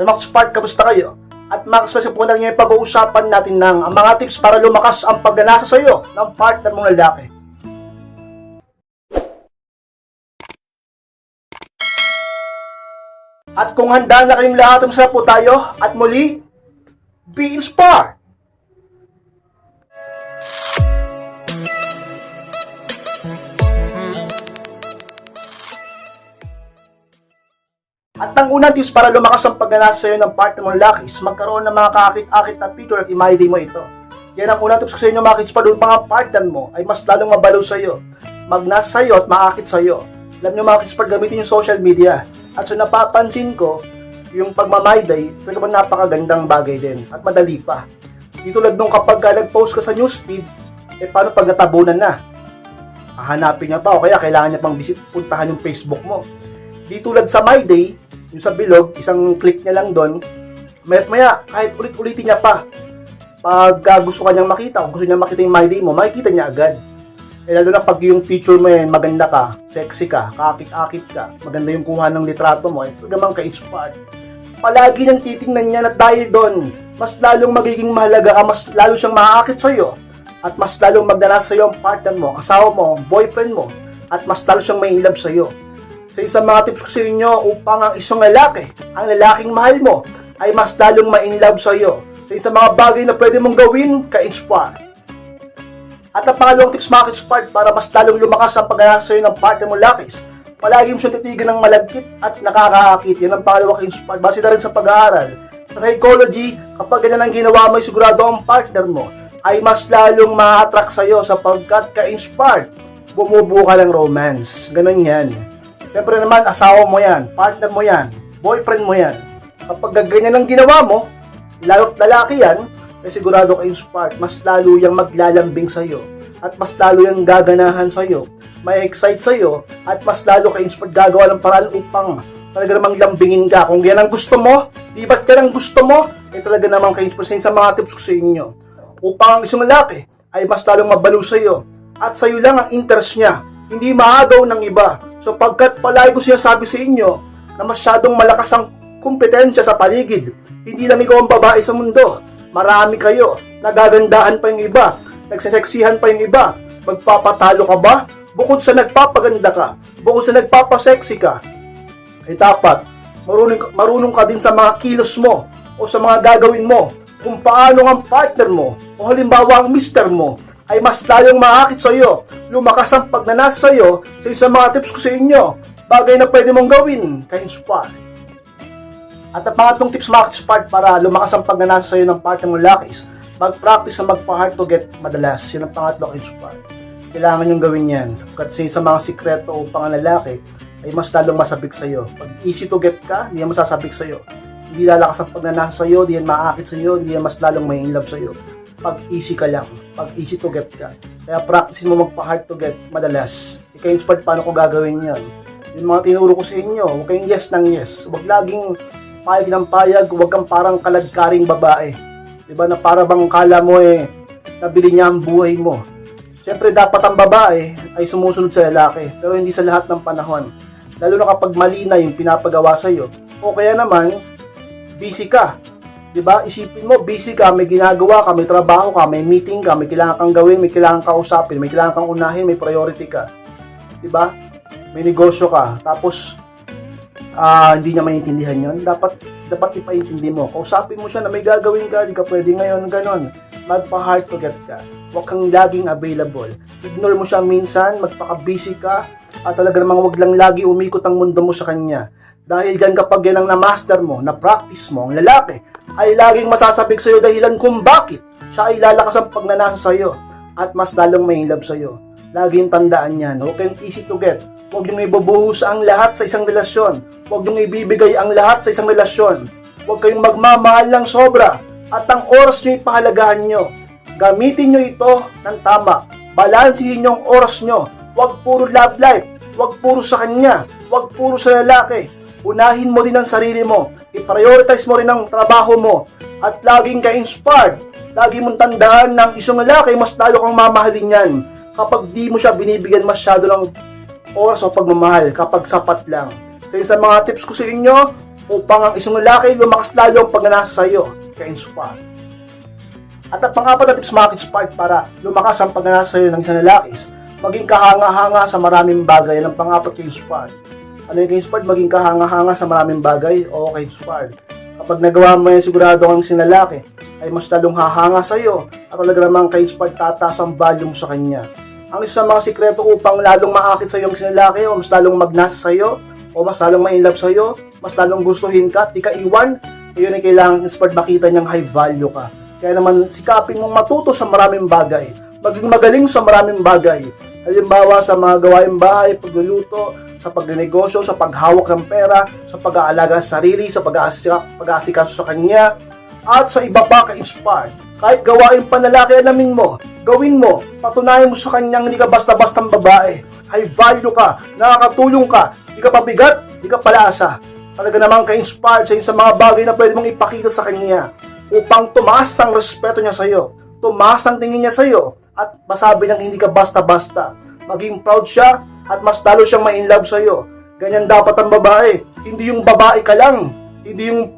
Max Spark, kamusta kayo? At Max Spark, po ngayon pag-uusapan natin ng mga tips para lumakas ang pagnanasa sa iyo ng partner mong lalaki. At kung handa na kayong lahat, masarap po tayo. At muli, be inspired! At ang unang tips para lumakas ang pagnanasa sa iyo ng partner mong lalaki is magkaroon ng mga kakit-akit na picture at imagine mo ito. Yan ang unang tips ko sa inyo mga kids pa doon mga partner mo ay mas lalong mabalaw sa iyo. Magnasa sa iyo at maakit sa iyo. Alam nyo mga kids pa gamitin yung social media. At so napapansin ko, yung pagmamayday, talagang napakagandang bagay din at madali pa. Di tulad nung kapag ka nag-post ka sa newsfeed, eh paano pag natabunan na? Hahanapin niya pa o kaya kailangan niya pang visit, puntahan yung Facebook mo. Di tulad sa My Day, yung sa bilog, isang click niya lang doon, maya maya, kahit ulit-ulitin niya pa, pag uh, gusto kanyang makita, kung gusto niya makita yung My Day mo, makikita niya agad. Eh, lalo na pag yung picture mo yan, maganda ka, sexy ka, kakit-akit ka, maganda yung kuha ng litrato mo, eh, talagang ka-inspired. Palagi niyang titingnan niya at dahil doon, mas lalong magiging mahalaga ka, mas lalo siyang maakit sa'yo, at mas lalong magdanas sa'yo ang partner mo, asawa mo, boyfriend mo, at mas lalo siyang may love sa'yo. Sa isang mga tips ko sa inyo upang ang isang lalaki, ang lalaking mahal mo, ay mas lalong ma-inlove sa iyo. Sa isang mga bagay na pwede mong gawin, ka-inspire. At ang pangalawang tips mga ka-inspire para mas lalong lumakas ang pag sa iyo ng partner mo lakis, palagi mo siyang titigan ng malagkit at nakakaakit. Yan ang pangalawang ka-inspire. Base na rin sa pag-aaral. Sa psychology, kapag ganyan ang ginawa mo, sigurado ang partner mo ay mas lalong ma-attract sa iyo sapagkat ka-inspired. Bumubuo ka ng romance. Ganun yan. Siyempre naman, asawa mo yan, partner mo yan, boyfriend mo yan. Kapag ganyan ang ginawa mo, lalo't lalaki yan, eh sigurado ka inspired, mas lalo yung maglalambing sa'yo. At mas lalo yung gaganahan sa'yo, may excite sa'yo, at mas lalo ka inspired gagawa ng paraan upang talaga namang lambingin ka. Kung yan ang gusto mo, di ba't ka ng gusto mo, eh talaga namang ka inspired sa mga tips ko sa inyo. Upang ang isang lalaki ay mas lalong mabalo sa'yo, at sa'yo lang ang interest niya, hindi maagaw ng iba. So pagkat palagi ko siya sabi sa inyo na masyadong malakas ang kompetensya sa paligid, hindi lang ikaw ang babae sa mundo. Marami kayo, nagagandahan pa yung iba, nagseseksihan pa yung iba. Magpapatalo ka ba? Bukod sa nagpapaganda ka, bukod sa nagpapasexy ka, ay dapat marunong, marunong ka din sa mga kilos mo o sa mga gagawin mo kung paano ang partner mo o halimbawa ang mister mo ay mas lalong maakit sa iyo, lumakas ang pagnanasa sa iyo sa isang mga tips ko sa inyo, bagay na pwede mong gawin kay Inspire. At ang pangatlong tips mga Inspire para lumakas ang pagnanasa sa iyo ng partner mong lakis, mag-practice na magpa-hard to get madalas. Yan ang pangatlo kay Inspire. Kailangan yung gawin yan. Kasi sa mga sikreto upang ang lalaki ay mas lalong masabik sa iyo. Pag easy to get ka, hindi yan masasabik sa iyo. Hindi lalakas ang pagnanasa sa iyo, hindi yan maakit sa iyo, hindi yan mas lalong may in love sa iyo pag easy ka lang, pag easy to get ka. Kaya practice mo magpa-hard to get madalas. Ikaw inspired paano ko gagawin yan. Yung mga tinuro ko sa inyo, huwag kayong yes ng yes. Huwag laging payag ng payag, huwag kang parang kaladkaring babae. Diba na para bang kala mo eh, nabili niya ang buhay mo. Siyempre dapat ang babae ay sumusunod sa lalaki, pero hindi sa lahat ng panahon. Lalo na kapag mali na yung pinapagawa sa iyo. O kaya naman, busy ka. 'Di ba? Isipin mo, busy ka, may ginagawa ka, may trabaho ka, may meeting ka, may kailangan kang gawin, may kailangan kang kausapin, may kailangan kang unahin, may priority ka. 'Di ba? May negosyo ka, tapos ah hindi niya maintindihan 'yon. Dapat dapat ipaintindi mo. Kausapin mo siya na may gagawin ka, di ka pwede ngayon, ganon. Magpa-hard to get ka. Huwag kang laging available. Ignore mo siya minsan, magpaka-busy ka, at talaga namang wag lang lagi umikot ang mundo mo sa kanya. Dahil dyan kapag yan ang na-master mo, na-practice mo, ang lalaki, ay laging masasabik sa'yo dahilan kung bakit siya ay lalakas ang pagnanasa sa'yo at mas lalong love sa'yo. Laging tandaan yan. Kayong easy to get. Huwag niyong ibubuhos ang lahat sa isang relasyon. Huwag niyong ibibigay ang lahat sa isang relasyon. Huwag kayong magmamahal ng sobra. At ang oras niyo ipahalagahan niyo. Gamitin niyo ito ng tama. Balansihin niyo ang oras niyo. Huwag puro love life. Huwag puro sa kanya. Huwag puro sa lalaki unahin mo din ang sarili mo, i-prioritize mo rin ang trabaho mo, at laging ka-inspired. Lagi mong tandaan ng isang lalaki, mas lalo kang mamahalin yan kapag di mo siya binibigyan masyado ng oras o pagmamahal, kapag sapat lang. So yun sa mga tips ko sa inyo, upang ang isang lalaki lumakas lalo ang pagnanasa sa iyo, ka-inspire. At ang pang-apat na tips mga ka-inspired para lumakas ang pagnanasa sa iyo ng isang lalaki maging kahanga-hanga sa maraming bagay. Ang pang-apat ka-inspired. Ano yung ka-inspired? Maging kahanga-hanga sa maraming bagay o ka-inspired. Kapag nagawa mo yan, sigurado kang isang lalaki ay mas lalong hahanga sa iyo at talaga namang ka-inspired tataas ang value mo sa kanya. Ang isang mga sikreto upang lalong maakit sa iyo ang isang lalaki o mas lalong magnasa sa iyo o mas lalong ma-inlove sa iyo, mas lalong gustuhin ka, di ka iwan, yun ay kailangan inspired makita niyang high value ka. Kaya naman sikapin mong matuto sa maraming bagay, maging magaling sa maraming bagay. Halimbawa sa mga gawaing bahay, pagluluto, sa pagnegosyo, sa paghawak ng pera, sa pag-aalaga sa sarili, sa pag-aasika- pag-aasikaso sa kanya, at sa iba pa ka-inspired. Kahit gawain panlalaki, alamin mo, gawin mo, patunayan mo sa kanyang hindi ka basta-bastang babae. High value ka, nakakatulong ka, hindi ka pabigat, hindi ka palaasa. Talaga namang ka-inspired sa sa mga bagay na pwede mong ipakita sa kanya upang tumaas ang respeto niya sa iyo, tumaas ang tingin niya sa iyo, at masabi niyang hindi ka basta-basta. Maging proud siya at mas lalo siyang ma-inlove sa iyo. Ganyan dapat ang babae. Hindi yung babae ka lang. Hindi yung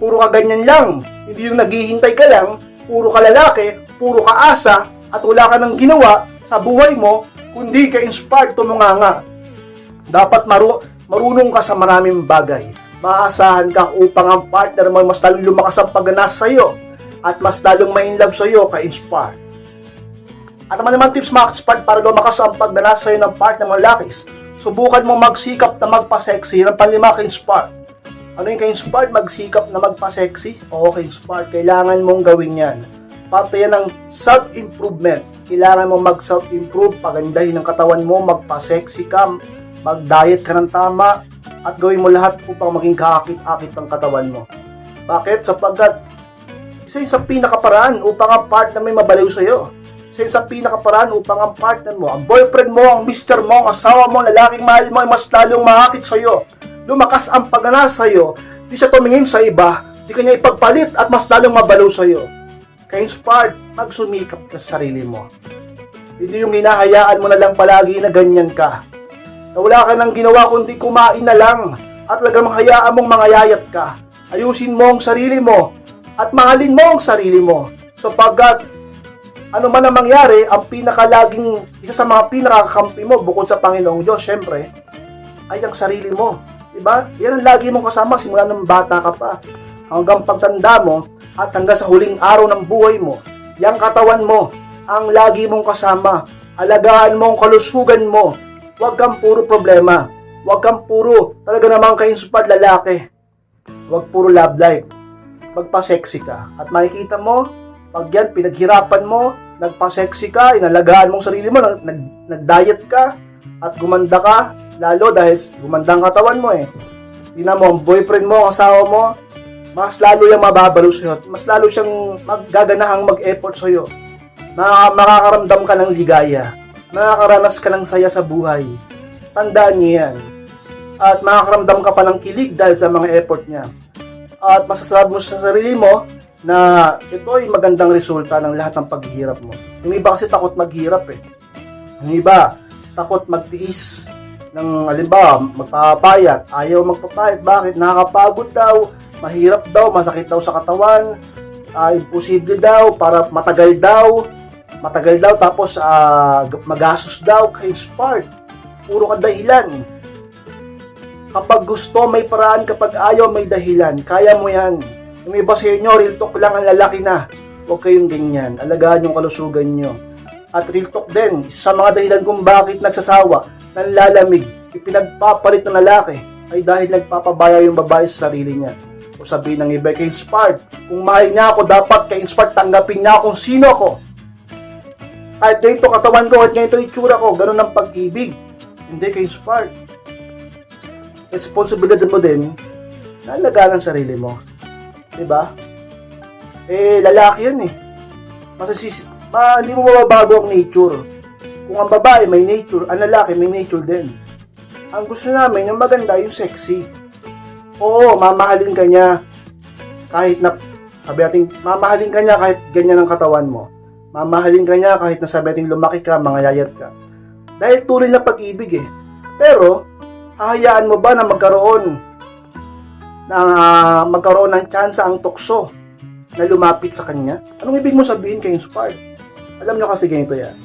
puro ka ganyan lang. Hindi yung naghihintay ka lang, puro ka lalaki, puro ka asa, at wala ka nang ginawa sa buhay mo, kundi ka inspired tumunganga. Dapat maru marunong ka sa maraming bagay. Maasahan ka upang ang partner mo mas lalong lumakas ang pagganas sa iyo at mas lalong ma-inlove sa iyo ka-inspire. At naman naman tips mga ka-inspired para lumakas ang pagdanas sa iyo ng mo lakis. Subukan mo magsikap na magpa-sexy ng panlima ka-inspire. Ano yung ka-inspired? Magsikap na magpa-sexy? Oo, ka-inspired. Kailangan mong gawin yan. Parte yan ng self-improvement. Kailangan mo mag-self-improve, pagandahin ang katawan mo, magpa-sexy ka, mag-diet ka ng tama, at gawin mo lahat upang maging kaakit-akit ang katawan mo. Bakit? Sapagkat isa yun sa pinakaparaan upang ang partner may mabaliw sa'yo. Isa sa pinakaparaan upang ang partner mo, ang boyfriend mo, ang mister mo, ang asawa mo, lalaking mahal mo ay mas lalong maakit sa'yo. Lumakas ang pagganas sa'yo, di siya tumingin sa iba, di kanya ipagpalit at mas lalong mabaliw sa'yo. Kaya inspired, magsumikap ka sa sarili mo. Hindi yung hinahayaan mo na lang palagi na ganyan ka. Na wala ka nang ginawa kundi kumain na lang at talagang hayaan mong mangayayat ka. Ayusin mo ang sarili mo at mahalin mo ang sarili mo. Sapagkat ano man ang mangyari, ang pinakalaging, isa sa mga pinakakampi mo bukod sa Panginoong Diyos, syempre, ay ang sarili mo. Diba? Yan ang lagi mong kasama simula ng bata ka pa. Hanggang pagtanda mo at hanggang sa huling araw ng buhay mo. Yang katawan mo ang lagi mong kasama. Alagaan mo ang kalusugan mo. Huwag kang puro problema. Huwag kang puro talaga namang ka-inspired lalaki. Huwag puro love life. Magpa-sexy ka. At makikita mo, pag yan, pinaghirapan mo, nagpa-sexy ka, inalagaan mong sarili mo, nag, nag, nag-diet ka, at gumanda ka, lalo dahil gumanda ang katawan mo eh. Tingnan mo, ang boyfriend mo, ang asawa mo, mas lalo yung mababalo sa'yo. Mas lalo siyang maggaganahang mag-effort sa'yo. Maka- makakaramdam ka ng ligaya. Makakaranas ka ng saya sa buhay. Tandaan niyo yan. At makakaramdam ka pa ng kilig dahil sa mga effort niya. At masasabi mo sa sarili mo na ito ay magandang resulta ng lahat ng paghihirap mo. Yung iba kasi takot maghirap eh. Yung iba, takot magtiis ng halimbawa, magpapayat, ayaw magpapayat. Bakit? Nakakapagod daw, mahirap daw, masakit daw sa katawan, ah, imposible daw, para matagal daw, matagal daw, tapos ah, magastos daw, ka-inspired. Puro ka dahilan. Kapag gusto, may paraan. Kapag ayaw, may dahilan. Kaya mo yan. Yung iba sa inyo, real talk lang ang lalaki na. Huwag kayong ganyan. Alagaan yung kalusugan nyo. At real talk din, sa mga dahilan kung bakit nagsasawa, nanlalamig, ipinagpapalit ng lalaki, ay dahil nagpapabaya yung babae sa sarili niya. O sabihin ng iba, kay inspired. Kung mahal niya ako, dapat kay inspired tanggapin niya kung sino ako. Kahit ganito katawan ko, kahit ganito itsura ko, ganun ang pag-ibig. Hindi kay inspired. Responsibilidad mo din na alagaan ang sarili mo. Diba? Eh, lalaki yun eh. Masasisi, ma, hindi mo mababago ang nature. Kung ang babae may nature, ang lalaki may nature din. Ang gusto namin, yung maganda, yung sexy. Oo, mamahalin ka niya. Kahit na, sabi natin, mamahalin ka niya kahit ganyan ang katawan mo. Mamahalin ka niya kahit na sabi natin lumaki ka, mangayayat ka. Dahil tuloy na pag-ibig eh. Pero, hahayaan mo ba na magkaroon na ah, magkaroon ng tsansa ang tukso na lumapit sa kanya? Anong ibig mo sabihin kay Inspired? Alam nyo kasi ganito yan.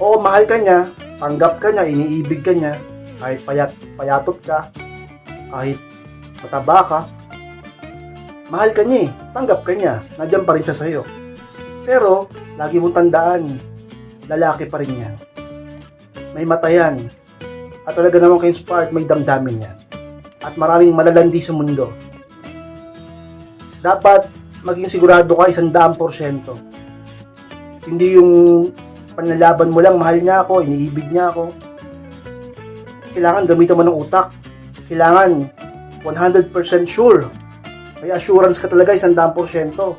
Oo, mahal ka niya, tanggap ka niya, iniibig ka niya, kahit payat, payatot ka, kahit mataba ka, mahal ka niya eh, tanggap ka niya, nandiyan pa rin siya sa'yo. Pero, lagi mong tandaan, lalaki pa rin yan. May mata yan. At talaga naman kay Inspired, may damdamin yan. At maraming malalandi sa mundo. Dapat maging sigurado ka isang daang porsyento. Hindi yung panlalaban mo lang, mahal niya ako, iniibig niya ako. Kailangan gamitan mo ng utak. Kailangan 100% sure. May assurance ka talaga isang daang porsyento.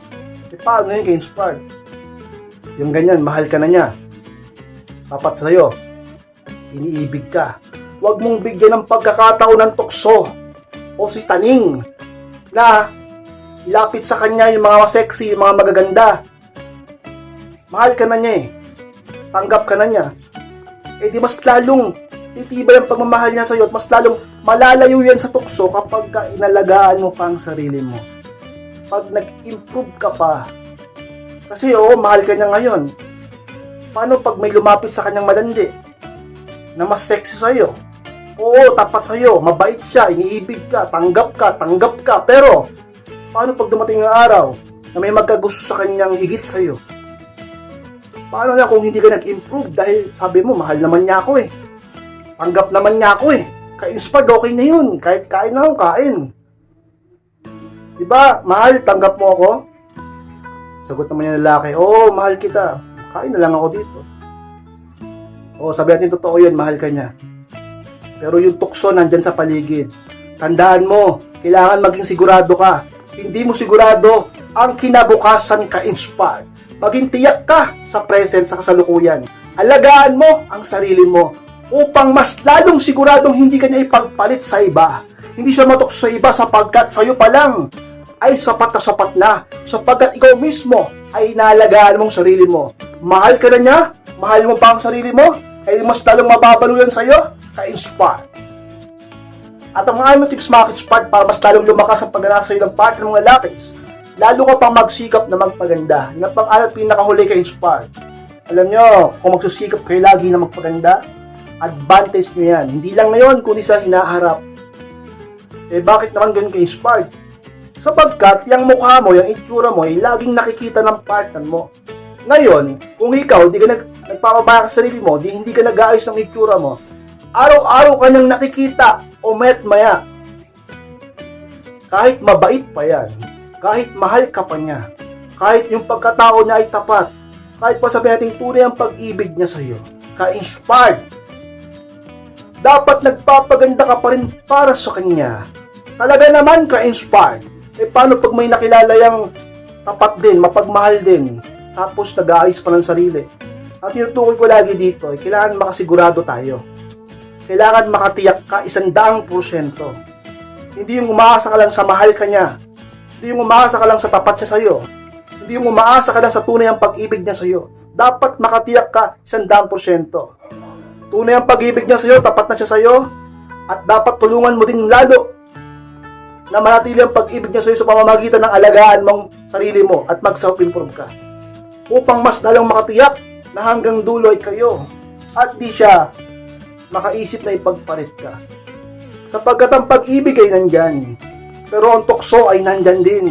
E paano yun kay Inspired? Yung ganyan, mahal ka na niya. Dapat sa'yo, iniibig ka. Huwag mong bigyan ng pagkakataon ng tukso o si taning na ilapit sa kanya yung mga sexy, yung mga magaganda. Mahal ka na niya eh. Tanggap ka na niya. Eh di mas lalong titibay ang pagmamahal niya sa'yo at mas lalong malalayo yan sa tukso kapag ka inalagaan mo pa ang sarili mo. Pag nag-improve ka pa. Kasi oo, mahal ka niya ngayon. Paano pag may lumapit sa kanyang malandi? Na mas sexy sa'yo? Oo, tapat sa'yo, mabait siya, iniibig ka, tanggap ka, tanggap ka. Pero, paano pag dumating ang araw na may magkagusto sa kanyang higit sa'yo? Paano na kung hindi ka nag-improve dahil sabi mo, mahal naman niya ako eh. Tanggap naman niya ako eh. Ka-inspired, okay na yun. Kahit kain na ako, kain. Diba, mahal, tanggap mo ako? Sagot naman yung lalaki, oo, mahal kita. Kain na lang ako dito. Oo, sabi natin totoo yun, mahal ka niya. Pero yung tukso nandyan sa paligid. Tandaan mo, kailangan maging sigurado ka. Hindi mo sigurado ang kinabukasan ka-inspired. Maging tiyak ka sa present sa kasalukuyan. Alagaan mo ang sarili mo upang mas lalong siguradong hindi ka niya ipagpalit sa iba. Hindi siya matukso sa iba sapagkat sa'yo pa lang ay sapat na sapat na sapagkat ikaw mismo ay inaalagaan mong sarili mo. Mahal ka na niya, mahal mo pa ang sarili mo, ay mas lalong mababalo yan sa'yo, ka-inspire. At ang mga tips mga ka-inspired para mas lalong lumakas ang pag sa'yo ng partner ng mga lalakis, lalo ka pang magsikap na magpaganda. Yan ang pang-alat pinakahuli ka-inspired. Alam nyo, kung magsusikap kayo lagi na magpaganda, advantage nyo yan. Hindi lang ngayon, kundi sa hinaharap. Eh bakit naman ganun ka-inspired? Sapagkat yung mukha mo, yung itsura mo, ay laging nakikita ng partner mo. Ngayon, kung ikaw, di ka nag, nagpapabaya sa sarili mo, di hindi ka nag-aayos ng itsura mo, araw-araw ka nang nakikita o mayat maya. Kahit mabait pa yan, kahit mahal ka pa niya, kahit yung pagkatao niya ay tapat, kahit pa sabihin natin tunay ang pag-ibig niya sa'yo, ka-inspired, dapat nagpapaganda ka pa rin para sa kanya. Talaga naman ka-inspired. Eh paano pag may nakilala yung tapat din, mapagmahal din, tapos nag-aayos pa ng sarili. Ang tinutukoy ko lagi dito, ay kailangan makasigurado tayo. Kailangan makatiyak ka isang daang porsyento. Hindi yung umaasa ka lang sa mahal ka niya. Hindi yung umaasa ka lang sa tapat siya sa'yo. Hindi yung umaasa ka lang sa tunay ang pag-ibig niya sa'yo. Dapat makatiyak ka isang daang porsyento. Tunay ang pag-ibig niya sa'yo, tapat na siya sa'yo, at dapat tulungan mo din lalo na manatili ang pag-ibig niya sa'yo sa pamamagitan ng alagaan mong sarili mo at mag-self-improve ka. Upang mas lalong makatiyak na hanggang dulo ay kayo at di siya makaisip na ipagpalit ka. Sapagkat ang pag-ibig ay nandyan, pero ang tukso ay nandyan din.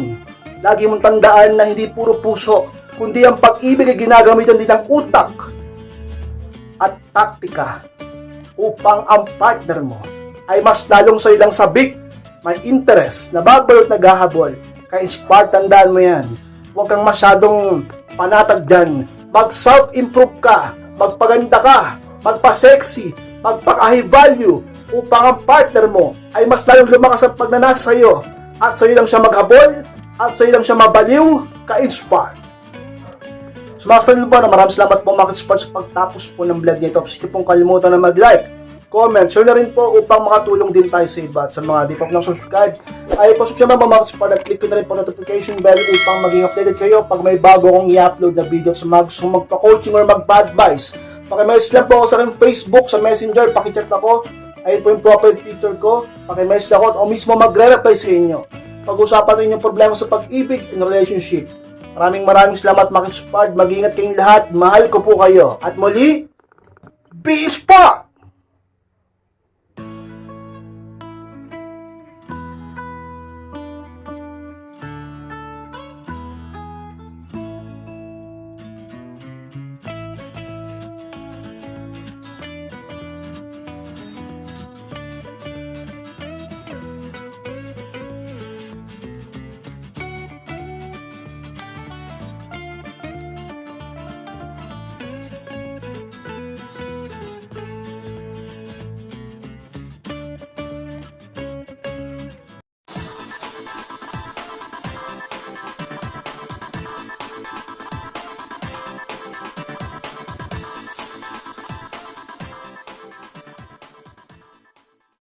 Lagi mong tandaan na hindi puro puso, kundi ang pag-ibig ay ginagamitan din ng utak at taktika upang ang partner mo ay mas lalong sa ilang sabik, may interest, nababalot naghahabol. Kaya inspired, tandaan mo yan. Huwag kang masyadong panatag dyan. Mag-self-improve ka, magpaganda ka, magpa-sexy, magpaka-high value upang ang partner mo ay mas lalong lumakas ang pagnanasa sa iyo at sa iyo lang siya maghabol at sa iyo lang siya mabaliw, ka-inspired. So mga kapatid po, na maraming salamat po mga kapatid sa pagtapos po ng vlog nito. Niyo pong kalimutan na mag-like, comment, share na rin po upang makatulong din tayo sa iba. At sa mga di pa po subscribe, ay po mga kapatid at click ko na rin po notification bell upang maging updated kayo pag may bago akong i-upload na video sa mga gusto magpa-coaching or magpa-advise. Pakimessage lang po ako sa aking Facebook, sa Messenger, pakicheck ako Ayun po yung profile picture ko. Pakimessage ako o mismo magre-reply sa inyo. Pag-usapan rin yung problema sa pag-ibig and relationship. Maraming maraming salamat Makis Pard. Mag-ingat kayong lahat. Mahal ko po kayo. At muli, Peace pa!